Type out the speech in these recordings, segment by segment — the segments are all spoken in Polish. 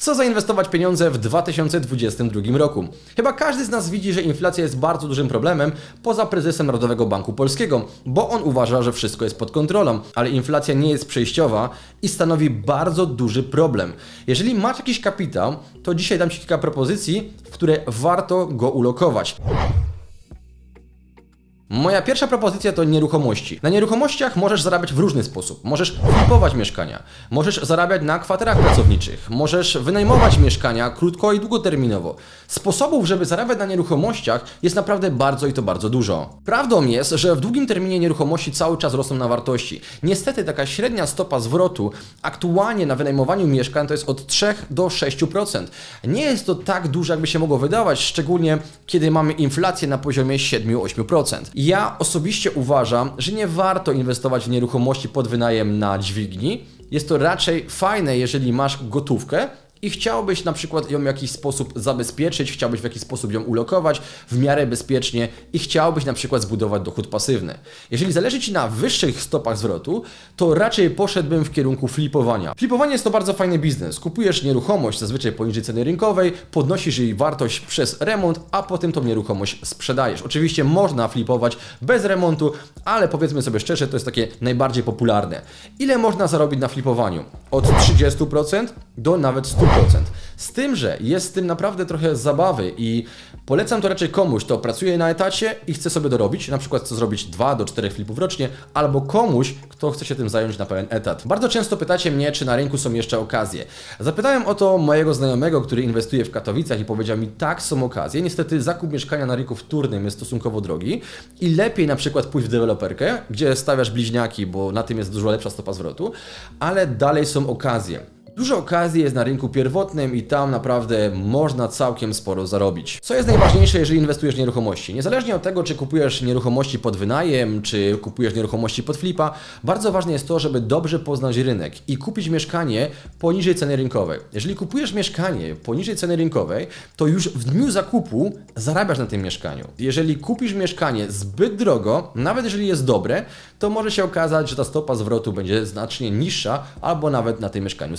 co zainwestować pieniądze w 2022 roku? Chyba każdy z nas widzi, że inflacja jest bardzo dużym problemem poza prezesem Narodowego Banku Polskiego, bo on uważa, że wszystko jest pod kontrolą, ale inflacja nie jest przejściowa i stanowi bardzo duży problem. Jeżeli masz jakiś kapitał, to dzisiaj dam Ci kilka propozycji, w które warto go ulokować. Moja pierwsza propozycja to nieruchomości. Na nieruchomościach możesz zarabiać w różny sposób. Możesz flipować mieszkania, możesz zarabiać na kwaterach pracowniczych, możesz wynajmować mieszkania krótko i długoterminowo. Sposobów, żeby zarabiać na nieruchomościach jest naprawdę bardzo i to bardzo dużo. Prawdą jest, że w długim terminie nieruchomości cały czas rosną na wartości. Niestety taka średnia stopa zwrotu aktualnie na wynajmowaniu mieszkań to jest od 3 do 6%. Nie jest to tak dużo, jakby się mogło wydawać, szczególnie kiedy mamy inflację na poziomie 7-8%. Ja osobiście uważam, że nie warto inwestować w nieruchomości pod wynajem na dźwigni. Jest to raczej fajne, jeżeli masz gotówkę i chciałbyś na przykład ją w jakiś sposób zabezpieczyć, chciałbyś w jakiś sposób ją ulokować w miarę bezpiecznie i chciałbyś na przykład zbudować dochód pasywny. Jeżeli zależy Ci na wyższych stopach zwrotu, to raczej poszedłbym w kierunku flipowania. Flipowanie jest to bardzo fajny biznes. Kupujesz nieruchomość zazwyczaj poniżej ceny rynkowej, podnosisz jej wartość przez remont, a potem tą nieruchomość sprzedajesz. Oczywiście można flipować bez remontu, ale powiedzmy sobie szczerze, to jest takie najbardziej popularne. Ile można zarobić na flipowaniu? Od 30% do nawet 100%. Z tym, że jest z tym naprawdę trochę zabawy i polecam to raczej komuś, kto pracuje na etacie i chce sobie dorobić, na przykład chce zrobić 2 do 4 flipów rocznie, albo komuś, kto chce się tym zająć na pełen etat. Bardzo często pytacie mnie, czy na rynku są jeszcze okazje. Zapytałem o to mojego znajomego, który inwestuje w Katowicach i powiedział mi, tak, są okazje. Niestety zakup mieszkania na rynku wtórnym jest stosunkowo drogi i lepiej na przykład pójść w deweloperkę, gdzie stawiasz bliźniaki, bo na tym jest dużo lepsza stopa zwrotu, ale dalej są okazje. Dużo okazji jest na rynku pierwotnym i tam naprawdę można całkiem sporo zarobić. Co jest najważniejsze, jeżeli inwestujesz w nieruchomości? Niezależnie od tego, czy kupujesz nieruchomości pod wynajem, czy kupujesz nieruchomości pod flipa, bardzo ważne jest to, żeby dobrze poznać rynek i kupić mieszkanie poniżej ceny rynkowej. Jeżeli kupujesz mieszkanie poniżej ceny rynkowej, to już w dniu zakupu zarabiasz na tym mieszkaniu. Jeżeli kupisz mieszkanie zbyt drogo, nawet jeżeli jest dobre, to może się okazać, że ta stopa zwrotu będzie znacznie niższa, albo nawet na tym mieszkaniu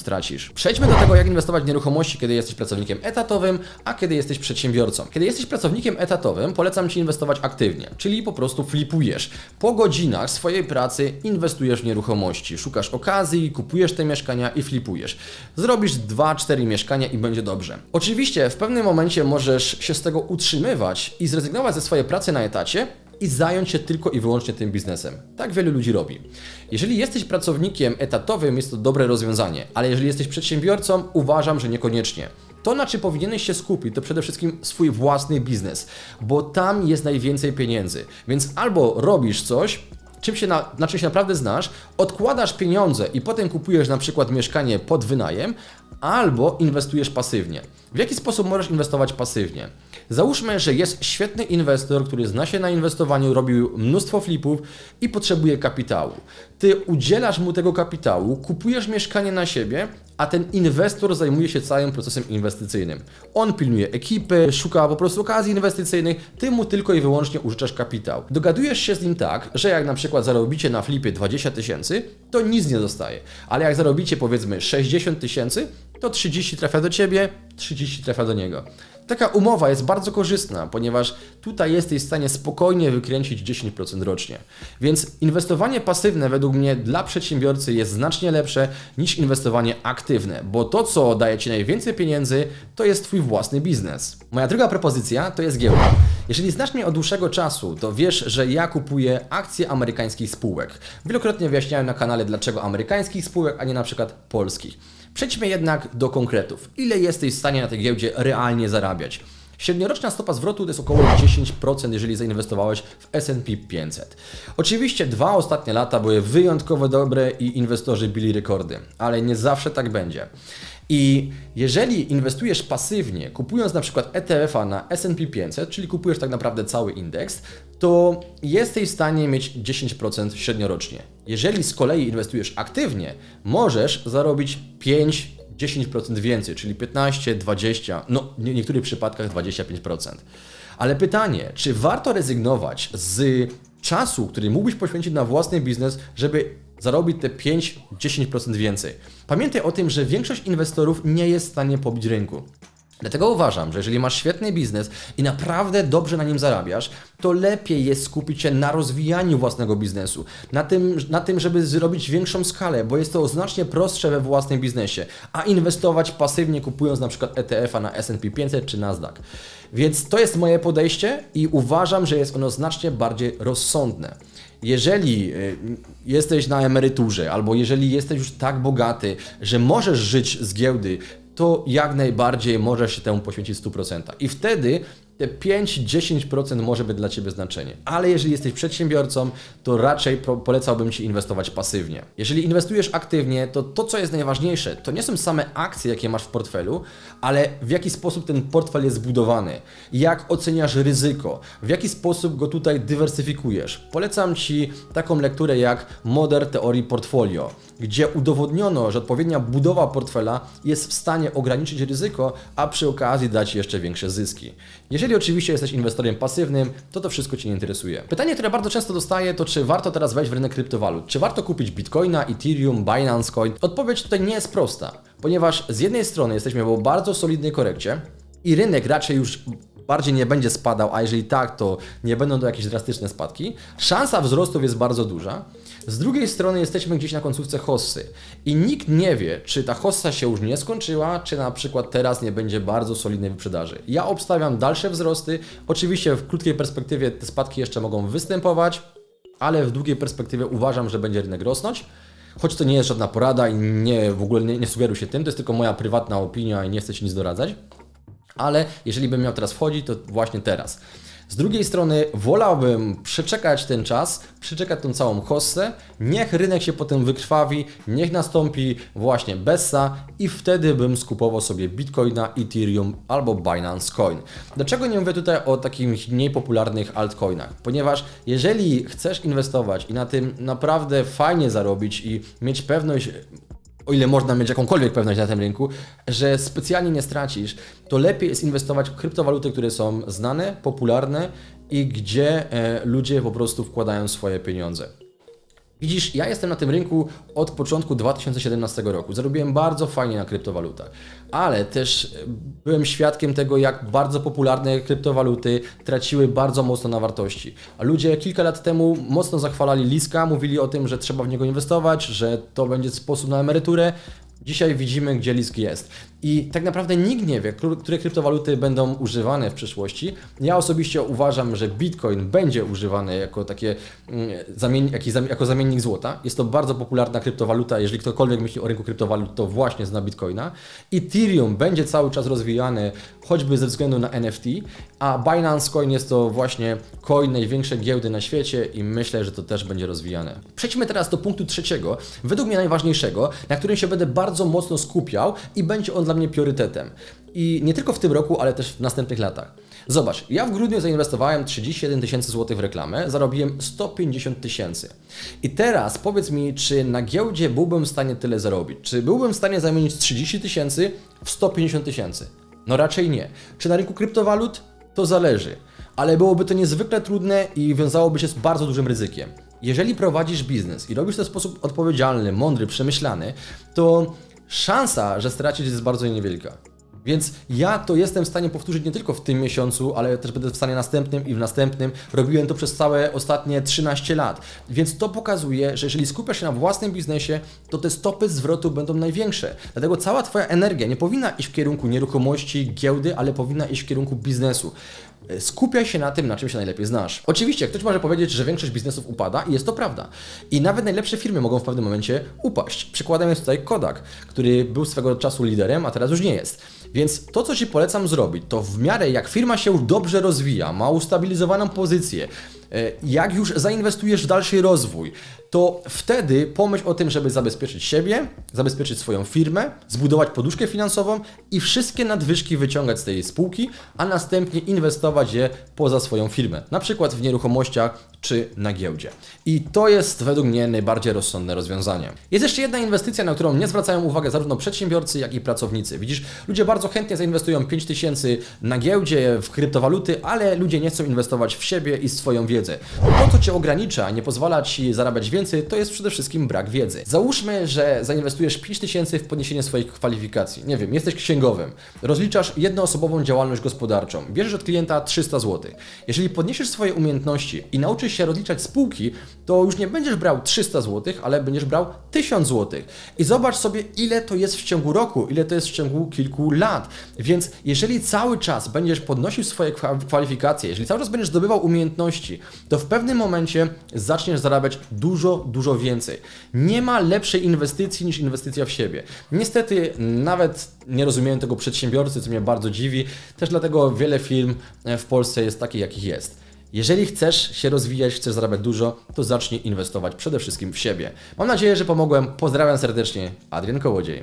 Przejdźmy do tego, jak inwestować w nieruchomości, kiedy jesteś pracownikiem etatowym, a kiedy jesteś przedsiębiorcą. Kiedy jesteś pracownikiem etatowym, polecam Ci inwestować aktywnie, czyli po prostu flipujesz. Po godzinach swojej pracy inwestujesz w nieruchomości, szukasz okazji, kupujesz te mieszkania i flipujesz. Zrobisz 2-4 mieszkania i będzie dobrze. Oczywiście w pewnym momencie możesz się z tego utrzymywać i zrezygnować ze swojej pracy na etacie, i zająć się tylko i wyłącznie tym biznesem. Tak wielu ludzi robi. Jeżeli jesteś pracownikiem etatowym, jest to dobre rozwiązanie, ale jeżeli jesteś przedsiębiorcą, uważam, że niekoniecznie. To, na czym powinieneś się skupić, to przede wszystkim swój własny biznes, bo tam jest najwięcej pieniędzy. Więc albo robisz coś, czym się na, na czym się naprawdę znasz, odkładasz pieniądze i potem kupujesz na przykład mieszkanie pod wynajem, albo inwestujesz pasywnie. W jaki sposób możesz inwestować pasywnie? Załóżmy, że jest świetny inwestor, który zna się na inwestowaniu, robił mnóstwo flipów i potrzebuje kapitału. Ty udzielasz mu tego kapitału, kupujesz mieszkanie na siebie, a ten inwestor zajmuje się całym procesem inwestycyjnym. On pilnuje ekipy, szuka po prostu okazji inwestycyjnych, ty mu tylko i wyłącznie użyczasz kapitał. Dogadujesz się z nim tak, że jak na przykład zarobicie na flipie 20 tysięcy, to nic nie zostaje. Ale jak zarobicie powiedzmy 60 tysięcy, to 30 trafia do ciebie, 30 trafia do niego. Taka umowa jest bardzo korzystna, ponieważ tutaj jesteś w stanie spokojnie wykręcić 10% rocznie. Więc inwestowanie pasywne według mnie dla przedsiębiorcy jest znacznie lepsze niż inwestowanie aktywne, bo to, co daje Ci najwięcej pieniędzy, to jest Twój własny biznes. Moja druga propozycja to jest giełda. Jeżeli znasz mnie od dłuższego czasu, to wiesz, że ja kupuję akcje amerykańskich spółek. Wielokrotnie wyjaśniałem na kanale, dlaczego amerykańskich spółek, a nie na przykład polskich. Przejdźmy jednak do konkretów. Ile jesteś w stanie na tej giełdzie realnie zarabiać? Średnioroczna stopa zwrotu to jest około 10%, jeżeli zainwestowałeś w S&P 500. Oczywiście dwa ostatnie lata były wyjątkowo dobre i inwestorzy bili rekordy, ale nie zawsze tak będzie. I jeżeli inwestujesz pasywnie, kupując na przykład ETF-a na S&P 500, czyli kupujesz tak naprawdę cały indeks, to jesteś w stanie mieć 10% średniorocznie. Jeżeli z kolei inwestujesz aktywnie, możesz zarobić 5 10% więcej, czyli 15, 20, no w niektórych przypadkach 25%. Ale pytanie, czy warto rezygnować z czasu, który mógłbyś poświęcić na własny biznes, żeby zarobić te 5-10% więcej. Pamiętaj o tym, że większość inwestorów nie jest w stanie pobić rynku. Dlatego uważam, że jeżeli masz świetny biznes i naprawdę dobrze na nim zarabiasz, to lepiej jest skupić się na rozwijaniu własnego biznesu, na tym, na tym, żeby zrobić większą skalę, bo jest to znacznie prostsze we własnym biznesie, a inwestować pasywnie kupując na przykład ETF-a na S&P 500 czy Nasdaq. Więc to jest moje podejście i uważam, że jest ono znacznie bardziej rozsądne. Jeżeli y, jesteś na emeryturze, albo jeżeli jesteś już tak bogaty, że możesz żyć z giełdy, to jak najbardziej możesz się temu poświęcić w 100%. I wtedy te 5-10% może być dla Ciebie znaczenie. Ale jeżeli jesteś przedsiębiorcą, to raczej po- polecałbym Ci inwestować pasywnie. Jeżeli inwestujesz aktywnie, to to, co jest najważniejsze, to nie są same akcje, jakie masz w portfelu, ale w jaki sposób ten portfel jest zbudowany, jak oceniasz ryzyko, w jaki sposób go tutaj dywersyfikujesz. Polecam Ci taką lekturę jak Modern Theory Portfolio, gdzie udowodniono, że odpowiednia budowa portfela jest w stanie ograniczyć ryzyko, a przy okazji dać jeszcze większe zyski. Jeżeli oczywiście jesteś inwestorem pasywnym, to to wszystko Cię nie interesuje. Pytanie, które bardzo często dostaję, to czy warto teraz wejść w rynek kryptowalut? Czy warto kupić Bitcoina, Ethereum, Binance Coin? Odpowiedź tutaj nie jest prosta, ponieważ z jednej strony jesteśmy w bardzo solidnej korekcie i rynek raczej już bardziej nie będzie spadał, a jeżeli tak, to nie będą to jakieś drastyczne spadki. Szansa wzrostów jest bardzo duża. Z drugiej strony jesteśmy gdzieś na końcówce hossy i nikt nie wie, czy ta hossa się już nie skończyła, czy na przykład teraz nie będzie bardzo solidnej wyprzedaży. Ja obstawiam dalsze wzrosty. Oczywiście w krótkiej perspektywie te spadki jeszcze mogą występować, ale w długiej perspektywie uważam, że będzie rynek rosnąć. Choć to nie jest żadna porada i nie, w ogóle nie, nie sugeruję się tym, to jest tylko moja prywatna opinia i nie chcę Ci nic doradzać ale jeżeli bym miał teraz wchodzić, to właśnie teraz. Z drugiej strony wolałbym przeczekać ten czas, przeczekać tą całą hossę, niech rynek się potem wykrwawi, niech nastąpi właśnie Bessa i wtedy bym skupował sobie Bitcoina, Ethereum albo Binance Coin. Dlaczego nie mówię tutaj o takich mniej popularnych altcoinach? Ponieważ jeżeli chcesz inwestować i na tym naprawdę fajnie zarobić i mieć pewność o ile można mieć jakąkolwiek pewność na tym rynku, że specjalnie nie stracisz, to lepiej jest inwestować w kryptowaluty, które są znane, popularne i gdzie e, ludzie po prostu wkładają swoje pieniądze. Widzisz, ja jestem na tym rynku od początku 2017 roku. Zarobiłem bardzo fajnie na kryptowalutach, ale też e, byłem świadkiem tego, jak bardzo popularne kryptowaluty traciły bardzo mocno na wartości. A ludzie kilka lat temu mocno zachwalali Liska, mówili o tym, że trzeba w niego inwestować, że to będzie sposób na emeryturę. Dzisiaj widzimy, gdzie Lisk jest. I tak naprawdę nikt nie wie, któ- które kryptowaluty będą używane w przyszłości. Ja osobiście uważam, że Bitcoin będzie używany jako takie mm, jako zamiennik złota. Jest to bardzo popularna kryptowaluta. Jeżeli ktokolwiek myśli o rynku kryptowalut, to właśnie zna Bitcoina. Ethereum będzie cały czas rozwijany, choćby ze względu na NFT, a Binance Coin jest to właśnie coin największej giełdy na świecie i myślę, że to też będzie rozwijane. Przejdźmy teraz do punktu trzeciego, według mnie najważniejszego, na którym się będę bardzo mocno skupiał i będzie on dla mnie priorytetem. I nie tylko w tym roku, ale też w następnych latach. Zobacz, ja w grudniu zainwestowałem 31 tysięcy złotych w reklamę, zarobiłem 150 tysięcy. I teraz powiedz mi, czy na giełdzie byłbym w stanie tyle zarobić? Czy byłbym w stanie zamienić 30 tysięcy w 150 tysięcy? No raczej nie. Czy na rynku kryptowalut? To zależy. Ale byłoby to niezwykle trudne i wiązałoby się z bardzo dużym ryzykiem. Jeżeli prowadzisz biznes i robisz to w sposób odpowiedzialny, mądry, przemyślany, to szansa, że stracisz jest bardzo niewielka. Więc ja to jestem w stanie powtórzyć nie tylko w tym miesiącu, ale też będę w stanie następnym i w następnym. Robiłem to przez całe ostatnie 13 lat. Więc to pokazuje, że jeżeli skupiasz się na własnym biznesie, to te stopy zwrotu będą największe. Dlatego cała Twoja energia nie powinna iść w kierunku nieruchomości, giełdy, ale powinna iść w kierunku biznesu. Skupiaj się na tym, na czym się najlepiej znasz. Oczywiście, ktoś może powiedzieć, że większość biznesów upada i jest to prawda. I nawet najlepsze firmy mogą w pewnym momencie upaść. Przykładem jest tutaj Kodak, który był swego czasu liderem, a teraz już nie jest. Więc to, co Ci polecam zrobić, to w miarę jak firma się dobrze rozwija, ma ustabilizowaną pozycję, jak już zainwestujesz w dalszy rozwój, to wtedy pomyśl o tym, żeby zabezpieczyć siebie, zabezpieczyć swoją firmę, zbudować poduszkę finansową i wszystkie nadwyżki wyciągać z tej spółki, a następnie inwestować je poza swoją firmę, na przykład w nieruchomościach czy na giełdzie. I to jest według mnie najbardziej rozsądne rozwiązanie. Jest jeszcze jedna inwestycja, na którą nie zwracają uwagi zarówno przedsiębiorcy, jak i pracownicy. Widzisz, ludzie bardzo chętnie zainwestują 5000 na giełdzie, w kryptowaluty, ale ludzie nie chcą inwestować w siebie i swoją wiedzę. To, co Cię ogranicza, nie pozwala Ci zarabiać więcej, to jest przede wszystkim brak wiedzy. Załóżmy, że zainwestujesz 5 tysięcy w podniesienie swoich kwalifikacji. Nie wiem, jesteś księgowym, rozliczasz jednoosobową działalność gospodarczą, bierzesz od klienta 300 zł. Jeżeli podniesiesz swoje umiejętności i nauczysz się rozliczać spółki, to już nie będziesz brał 300 zł, ale będziesz brał 1000 zł. I zobacz sobie, ile to jest w ciągu roku, ile to jest w ciągu kilku lat. Więc jeżeli cały czas będziesz podnosił swoje kwa- kwalifikacje, jeżeli cały czas będziesz zdobywał umiejętności, to w pewnym momencie zaczniesz zarabiać dużo, dużo więcej. Nie ma lepszej inwestycji niż inwestycja w siebie. Niestety, nawet nie rozumiem tego przedsiębiorcy, co mnie bardzo dziwi, też dlatego wiele firm e, w Polsce jest takich, jakich jest. Jeżeli chcesz się rozwijać, chcesz zarabiać dużo, to zacznij inwestować przede wszystkim w siebie. Mam nadzieję, że pomogłem. Pozdrawiam serdecznie, Adrian Kołodziej.